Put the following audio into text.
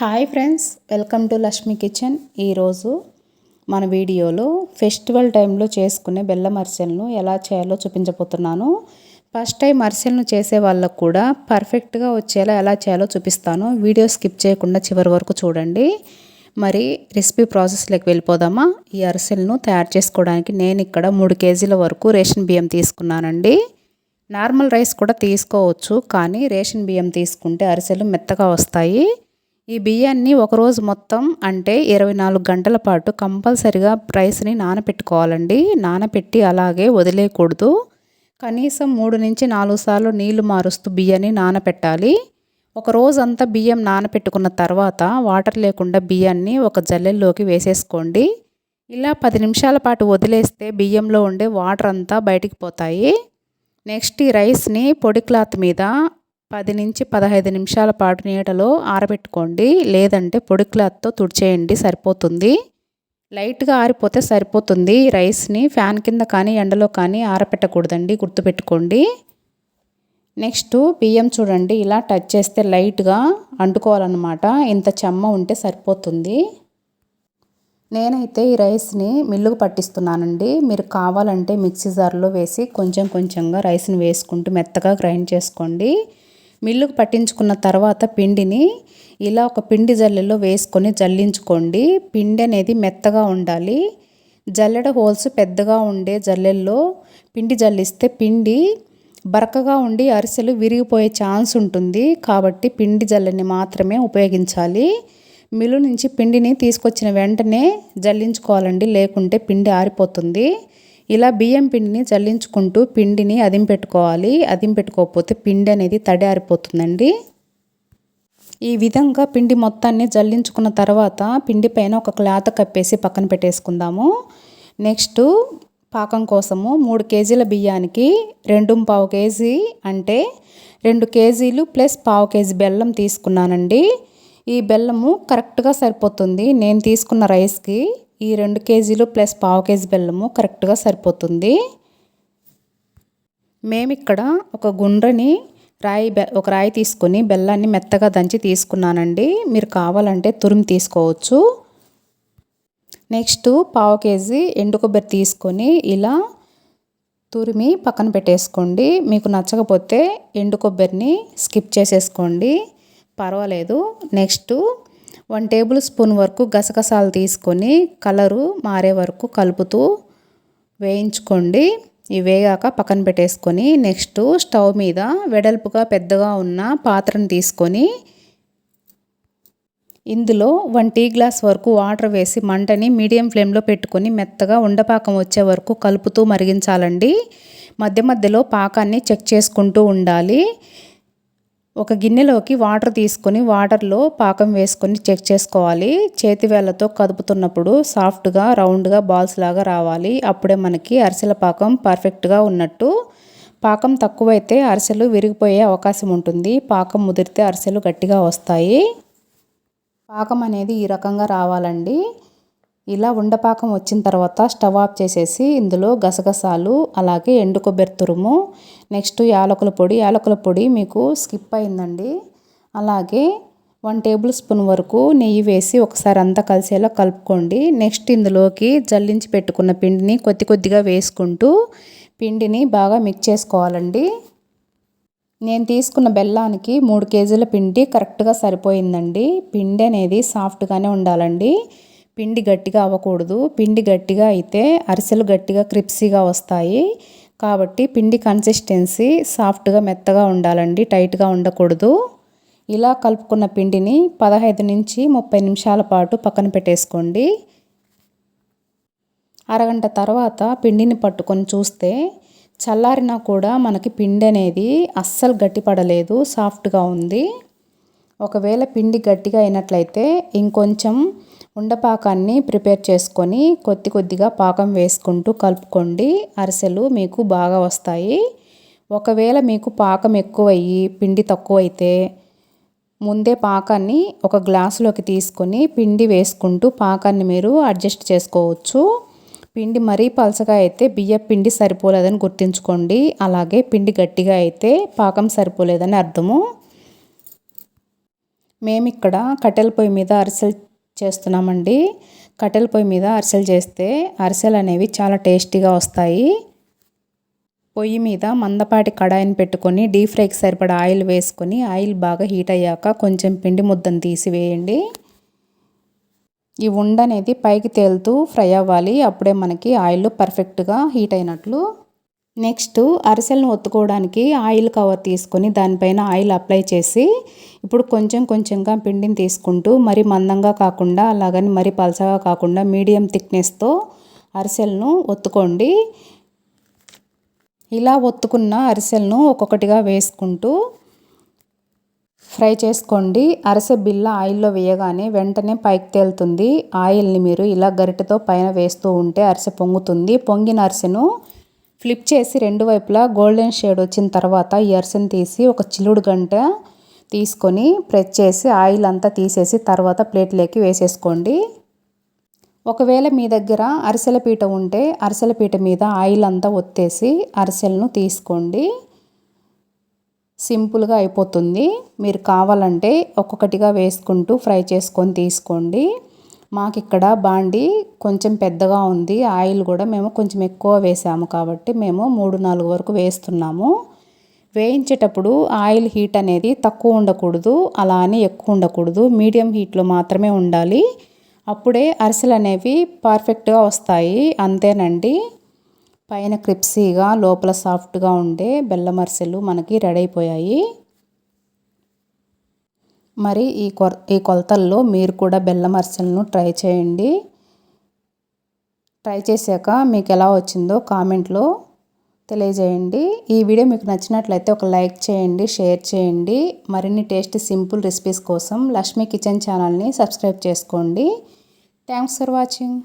Hi friends welcome to Lakshmi kitchen. ఈరోజు మన వీడియోలో ఫెస్టివల్ టైంలో చేసుకునే బెల్లం అరిసెలను ఎలా చేయాలో చూపించబోతున్నాను. ఫస్ట్ టైం అరిసెలను చేసే వాళ్ళకు కూడా పర్ఫెక్ట్గా వచ్చేలా ఎలా చేయాలో చూపిస్తాను. వీడియో స్కిప్ చేయకుండా చివరి వరకు చూడండి. మరి రెసిపీ ప్రాసెస్లోకి వెళ్ళిపోదామా? ఈ అరిసెలను తయారు చేసుకోవడానికి నేను ఇక్కడ మూడు కేజీల వరకు రేషన్ బియ్యం తీసుకున్నానండి. నార్మల్ రైస్ కూడా తీసుకోవచ్చు కానీ రేషన్ బియ్యం తీసుకుంటే అరిసెలు మెత్తగా వస్తాయి. ఈ బియ్యాన్ని ఒకరోజు మొత్తం అంటే ఇరవై నాలుగు గంటల పాటు కంపల్సరిగా రైస్ని నానపెట్టుకోవాలండి. నానపెట్టి అలాగే వదిలేయకూడదు. కనీసం మూడు నుంచి నాలుగు సార్లు నీళ్ళు మారుస్తూ బియ్యాన్ని నానపెట్టాలి. ఒక రోజంతా బియ్యం నానపెట్టుకున్న తర్వాత వాటర్ లేకుండా బియ్యాన్ని ఒక జల్లెల్లోకి వేసేసుకోండి. ఇలా పది నిమిషాల పాటు వదిలేస్తే బియ్యంలో ఉండే వాటర్ అంతా బయటికి పోతాయి. నెక్స్ట్ ఈ రైస్ని పొడి క్లాత్ మీద పది నుంచి పదహైదు నిమిషాల పాటు నీడలో ఆరబెట్టుకోండి. లేదంటే పొడి క్లాత్తో తుడిచేయండి. సరిపోతుంది. లైట్గా ఆరిపోతే సరిపోతుంది. రైస్ని ఫ్యాన్ కింద కానీ ఎండలో కానీ ఆరబెట్టకూడదండి గుర్తుపెట్టుకోండి. నెక్స్ట్ బియ్యం చూడండి. ఇలా టచ్ చేస్తే లైట్గా అంటుకోవాలన్నమాట. ఇంత చెమ్మ ఉంటే సరిపోతుంది. నేనైతే ఈ రైస్ని మిల్లుకు పట్టిస్తున్నానండి. మీరు కావాలంటే మిక్సీ జార్లో వేసి కొంచెం కొంచెంగా రైస్ని వేసుకుంటూ మెత్తగా గ్రైండ్ చేసుకోండి. మిల్లుకు పట్టించుకున్న తర్వాత పిండిని ఇలా ఒక పిండి జల్లెలో వేసుకొని జల్లించుకోండి. పిండి అనేది మెత్తగా ఉండాలి. జల్లెడ హోల్స్ పెద్దగా ఉండే జల్లెల్లో పిండి జల్లిస్తే పిండి బరకగా ఉండి అరిసెలు విరిగిపోయే ఛాన్స్ ఉంటుంది. కాబట్టి పిండి జల్లెని మాత్రమే ఉపయోగించాలి. మిల్లు నుంచి పిండిని తీసుకొచ్చిన వెంటనే జల్లించుకోవాలండి. లేకుంటే పిండి ఆరిపోతుంది. ఇలా బియ్యం పిండిని చల్లించుకుంటూ పిండిని అదింపెట్టుకోవాలి. అదింపెట్టుకోకపోతే పిండి అనేది తడి ఆరిపోతుందండి ఈ విధంగా పిండి మొత్తాన్ని జల్లించుకున్న తర్వాత పిండి పైన ఒక క్లాత్ కప్పేసి పక్కన పెట్టేసుకుందాము. నెక్స్ట్ పాకం కోసము మూడు కేజీల బియ్యానికి రెండు పావు కేజీ అంటే రెండు కేజీలు ప్లస్ పావు కేజీ బెల్లం తీసుకున్నానండి. ఈ బెల్లము కరెక్ట్గా సరిపోతుంది. నేను తీసుకున్న రైస్కి ఈ రెండు కేజీలు ప్లస్ పావు కేజీ బెల్లము కరెక్ట్గా సరిపోతుంది. మేము ఇక్కడ ఒక గుండ్రని రాయి ఒక రాయి తీసుకొని బెల్లాన్ని మెత్తగా దంచి తీసుకున్నానండి. మీరు కావాలంటే తురిమి తీసుకోవచ్చు. నెక్స్ట్ పావు కేజీ ఎండు కొబ్బరి తీసుకొని ఇలా తురిమి పక్కన పెట్టేసుకోండి. మీకు నచ్చకపోతే ఎండు కొబ్బరిని స్కిప్ చేసేసుకోండి. పర్వాలేదు. నెక్స్ట్ వన్ టేబుల్ స్పూన్ వరకు గసగసాలు తీసుకొని కలరు మారే వరకు కలుపుతూ వేయించుకోండి. ఇవి వేగాక పక్కన పెట్టేసుకొని నెక్స్ట్ స్టవ్ మీద వెడల్పుగా పెద్దగా ఉన్న పాత్రను తీసుకొని ఇందులో వన్ టీ గ్లాస్ వరకు వాటర్ వేసి మంటని మీడియం ఫ్లేమ్లో పెట్టుకొని మెత్తగా ఉండపాకం వచ్చే వరకు కలుపుతూ మరిగించాలండి. మధ్య మధ్యలో పాకాన్ని చెక్ చేసుకుంటూ ఉండాలి. ఒక గిన్నెలోకి వాటర్ తీసుకొని వాటర్లో పాకం వేసుకొని చెక్ చేసుకోవాలి. చేతి వేళ్ళతో కదుపుతున్నప్పుడు సాఫ్ట్గా రౌండ్గా బాల్స్ లాగా రావాలి. అప్పుడే మనకి అరిసెల పాకం పర్ఫెక్ట్గా ఉన్నట్టు. పాకం తక్కువైతే అరిసెలు విరిగిపోయే అవకాశం ఉంటుంది. పాకం ముదిరితే అరిసెలు గట్టిగా వస్తాయి. పాకం అనేది ఈ రకంగా రావాలండి. ఇలా ఉండపాకం వచ్చిన తర్వాత స్టవ్ ఆఫ్ చేసేసి ఇందులో గసగసాలు అలాగే ఎండు కొబ్బరి తురుము నెక్స్ట్ యాలకుల పొడి. యాలకుల పొడి మీకు స్కిప్ అయిందండి. అలాగే వన్ టేబుల్ స్పూన్ వరకు నెయ్యి వేసి ఒకసారి అంతా కలిసేలా కలుపుకోండి. నెక్స్ట్ ఇందులోకి జల్లించి పెట్టుకున్న పిండిని కొద్ది కొద్దిగా వేసుకుంటూ పిండిని బాగా మిక్స్ చేసుకోవాలండి. నేను తీసుకున్న బెల్లానికి మూడు కేజీల పిండి కరెక్ట్గా సరిపోయిందండి. పిండి అనేది సాఫ్ట్గానే ఉండాలండి. పిండి గట్టిగా అవ్వకూడదు. పిండి గట్టిగా అయితే అరిసెలు గట్టిగా క్రిప్సీగా వస్తాయి. కాబట్టి పిండి కన్సిస్టెన్సీ సాఫ్ట్గా మెత్తగా ఉండాలండి. టైట్గా ఉండకూడదు. ఇలా కలుపుకున్న పిండిని పదహైదు నుంచి ముప్పై నిమిషాల పాటు పక్కన పెట్టేసుకోండి. అరగంట తర్వాత పిండిని పట్టుకొని చూస్తే చల్లారినా కూడా మనకి పిండి అనేది అస్సలు గట్టిపడలేదు సాఫ్ట్గా ఉంది. ఒకవేళ పిండి గట్టిగా అయినట్లయితే ఇంకొంచెం ఉండపాకాన్ని ప్రిపేర్ చేసుకొని కొద్ది కొద్దిగా పాకం వేసుకుంటూ కలుపుకోండి. అరిసెలు మీకు బాగా వస్తాయి. ఒకవేళ మీకు పాకం ఎక్కువయ్యి పిండి తక్కువైతే ముందే పాకాన్ని ఒక గ్లాసులోకి తీసుకొని పిండి వేసుకుంటూ పాకాన్ని మీరు అడ్జస్ట్ చేసుకోవచ్చు. పిండి మరీ పలసగా అయితే బియ్య పిండి సరిపోలేదని గుర్తుంచుకోండి. అలాగే పిండి గట్టిగా అయితే పాకం సరిపోలేదని అర్థము. మేమిక్కడ కట్టెల పొయ్యి మీద అరిసెలు చేస్తున్నామండి. కట్టెల పొయ్యి మీద అరిసెలు చేస్తే అరిసెలు అనేవి చాలా టేస్టీగా వస్తాయి. పొయ్యి మీద మందపాటి కడాయిని పెట్టుకొని డీప్ ఫ్రైకి సరిపడా ఆయిల్ వేసుకొని ఆయిల్ బాగా హీట్ అయ్యాక కొంచెం పిండి ముద్దను తీసివేయండి ఈ ఉండ అనేది పైకి తేలుతూ ఫ్రై అవ్వాలి. అప్పుడే మనకి ఆయిల్ పర్ఫెక్ట్గా హీట్ అయినట్లు నెక్స్ట్ అరిసెలను ఒత్తుకోవడానికి ఆయిల్ కవర్ తీసుకొని దానిపైన ఆయిల్ అప్లై చేసి ఇప్పుడు కొంచెం కొంచెంగా పిండిని తీసుకుంటూ మరి మందంగా కాకుండా అలాగని మరి పలసగా కాకుండా మీడియం థిక్నెస్తో అరిసెలను ఒత్తుకోండి. ఇలా ఒత్తుకున్న అరిసెలను ఒక్కొక్కటిగా వేసుకుంటూ ఫ్రై చేసుకోండి. అరసె బిల్ల ఆయిల్లో వేయగానే వెంటనే పైకి తేలుతుంది. ఆయిల్ని మీరు ఇలా గరిటెతో పైన వేస్తూ ఉంటే అరిసె పొంగుతుంది. పొంగిన అరిసెను ఫ్లిప్ చేసి రెండు వైపులా గోల్డెన్ షేడ్ వచ్చిన తర్వాత ఈ అరిసెను తీసి ఒక చిలుడు గంట తీసుకొని ప్రెస్ చేసి ఆయిల్ అంతా తీసేసి తర్వాత ప్లేట్లోకి వేసేసుకోండి. ఒకవేళ మీ దగ్గర అరిసెల పీట ఉంటే అరిసెల పీట మీద ఆయిల్ అంతా ఒత్తేసి అరిసెలను తీసుకోండి. సింపుల్గా అయిపోతుంది. మీరు కావాలంటే ఒక్కొక్కటిగా వేసుకుంటూ ఫ్రై చేసుకొని తీసుకోండి. మాకు ఇక్కడ బాండి కొంచెం పెద్దగా ఉంది. ఆయిల్ కూడా మేము కొంచెం ఎక్కువ వేసాము కాబట్టి మేము మూడు నాలుగు వరకు వేస్తున్నాము. వేయించేటప్పుడు ఆయిల్ హీట్ అనేది తక్కువ ఉండకూడదు అలా అని ఎక్కువ ఉండకూడదు. మీడియం హీట్లో మాత్రమే ఉండాలి. అప్పుడే అరిసెలు అనేవి పర్ఫెక్ట్గా వస్తాయి. అంతేనండి. పైన క్రిప్సీగా లోపల సాఫ్ట్గా ఉండే బెల్లం అరిసెలు మనకి రెడీ అయిపోయాయి. మరి ఈ కొ ఈ కొలతల్లో మీరు కూడా బెల్లం అరిసెలను ట్రై చేయండి. ట్రై చేశాక మీకు ఎలా వచ్చిందో కామెంట్లో తెలియజేయండి. ఈ వీడియో మీకు నచ్చినట్లయితే ఒక లైక్ చేయండి షేర్ చేయండి. మరిన్ని టేస్ట్ సింపుల్ రెసిపీస్ కోసం లక్ష్మీ కిచెన్ ఛానల్ని సబ్స్క్రైబ్ చేసుకోండి. Thanks for watching.